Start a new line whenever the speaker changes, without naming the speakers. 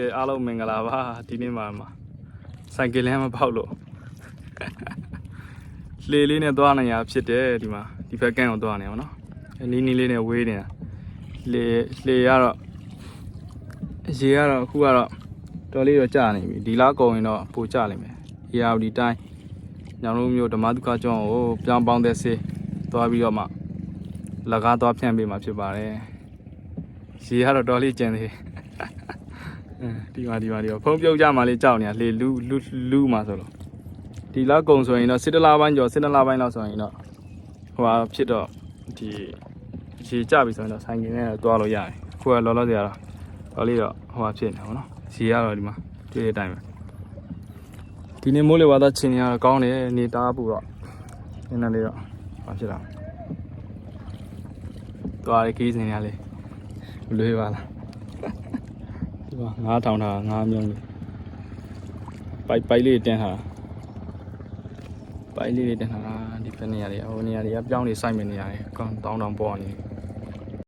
ကဲအားလုံးမင်္ဂလာပါဒီနေ့မှာမှာဆိုင်ကယ်လမ်းမပေါက်လို့လှေလေးနဲ့သွားနေရဖြစ်တယ်ဒီမှာဒီဘက်ကန်းကိုသွားနေအောင်နော်နီးနီးလေးနဲ့ဝေးနေတာလှေလှေရတော့ရေကတော့အခုကတော့တော်လေးတော့ကြာနေပြီဒီလားကုန်ရင်တော့ပိုကြာလိမ့်မယ်ရေအော်ဒီတိုင်းညောင်လို့မျိုးဓမ္မဒုက္ခကျောင်းကိုပြောင်းပေါင်းတဲ့ဆေးသွားပြီးတော့မှလကားသွားဖြန့်ပေးမှာဖြစ်ပါတယ်ရေကတော့တော်လေးကျန်သေးတယ် ဒီမှာဒီမှာဒီမှာဖုံးပြုတ်ကြမှာလေးကြောက်နေတာလေလူလူလူမှာဆိုလို့ဒီလောက်ကုံဆိုရင်တော့စစ်တလားပိုင်းကျော်စစ်တလားပိုင်းလောက်ဆိုရင်တော့ဟိုဟာဖြစ်တော့ဒီရေကြပြီဆိုရင်တော့ဆိုင်ကင်းနဲ့တော့တွားလို့ရတယ်ခုကလောလောဆယ်ကတော့တော်လေးတော့ဟိုဟာဖြစ်နေဟောနော်ရေကတော့ဒီမှာတွေ့တဲ့အတိုင်းပဲဒီနေ့မိုးလေဝသချင်းနေရတော့ကောင်းတယ်နေတာပူတော့နည်းနည်းလေးတော့ဘာဖြစ်လာသွားရခီးစင်ရလေးလွေးပါလားဒီ မှာငါးထောင်ထားငါးမျိုးလေးပိုက်ပိုက်လေးတင်ထားတာပိုက်လေးတွေတင်ထားတာဒီဖက်နေရာတွေဟိုနေရာတွေကပြောင်းနေစိုက်မဲ့နေရာတွေအကောင်တောင်းတောင်းပေါ်နေ